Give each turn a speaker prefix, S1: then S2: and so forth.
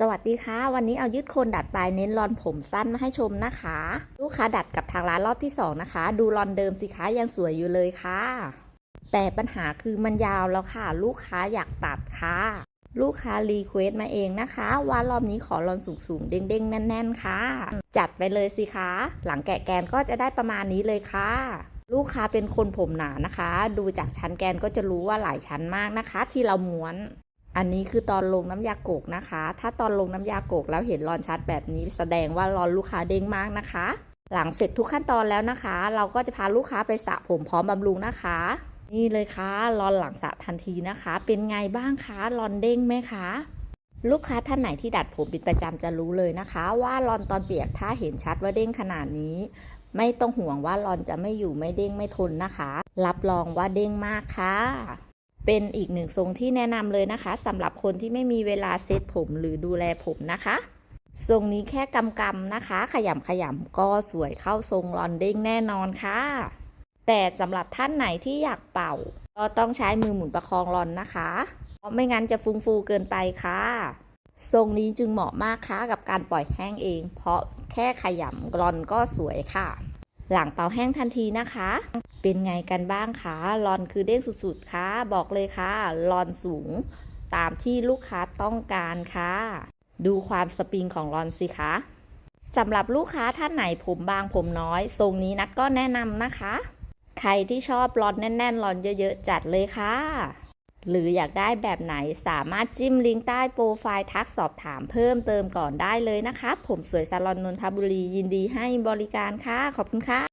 S1: สวัสดีค่ะ วันนี้เอายืดโคนดัดปลายเน้นรอนผมสั้นมาให้ชมนะคะ ลูกค้าดัดกับทางร้านรอบที่ 2 นะคะ ดูรอนเดิมสิคะยังสวยอยู่เลยค่ะ แต่ปัญหาคือมันยาวแล้วค่ะ ลูกค้าอยากตัดค่ะ ลูกค้ารีเควสต์มาเองนะคะ ว่ารอบนี้ขอรอนสูงๆ เด้งๆ แน่น ๆ ค่ะ จัดไปเลยสิคะ หลังแกะแกนก็จะได้ประมาณนี้เลยค่ะ ลูกค้าเป็นคนผมหนานะคะ ดูจากชั้นแกนก็จะรู้ว่าหลายชั้นมากนะคะ ที่เราม้วน อันนี้คือตอนลงน้ำยาโกกนะคะ ถ้าตอนลงน้ำยาโกกแล้วเห็นรอนชัดแบบนี้แสดงว่ารอนลูกค้าเด้งมากนะคะ หลังเสร็จทุกขั้นตอนแล้วนะคะ เราก็จะพาลูกค้าไปสระผมพร้อมบำรุงนะคะ นี่เลยค่ะรอนหลังสระทันทีนะคะ เป็นไงบ้างคะรอนเด้งไหมคะลูกค้าท่านไหนที่ดัดผมเป็นประจำจะรู้เลยนะคะ ว่ารอนตอนเปียกถ้าเห็นชัดว่าเด้งขนาดนี้ ไม่ต้องห่วงว่ารอนจะไม่อยู่ไม่เด้งไม่ทนนะคะ รับรองว่าเด้งมากค่ะ เป็นอีกหนึ่งทรงที่แนะนำเลยนะคะสำหรับคนที่ไม่มีเวลาเซตผมหรือดูแลผมนะคะ ทรงนี้แค่กำกำนะคะ ขยำขยำก็สวยเข้าทรงรอนเด้งแน่นอนค่ะ แต่สำหรับท่านไหนที่อยากเป่า ก็ต้องใช้มือหมุนประคองรอนนะคะเพราะไม่งั้นจะฟุ้งฟูเกินไปค่ะ ทรงนี้จึงเหมาะมากค่ะกับการปล่อยแห้งเอง เพราะแค่ขยำรอนก็สวยค่ะ หลังเป่าแห้งทันทีนะคะ เป็นไงกันบ้างคะรอนคือเด้งสุดๆค่ะ บอกเลยค่ะรอนสูงตามที่ลูกค้าต้องการค่ะ ดูความสปริงของรอนสิคะสำหรับลูกค้าท่านไหนผมบางผมน้อย ทรงนี้นัดก็แนะนำนะคะ ใครที่ชอบรอนแน่นๆรอนเยอะๆ จัดเลยค่ะ หรืออยากได้แบบไหนสามารถจิ้มลิงก์ใต้โปรไฟล์ทักสอบถามเพิ่มเติมก่อนได้เลยนะคะ ผมสวยซาลอนนนทบุรียินดีให้บริการค่ะ ขอบคุณค่ะ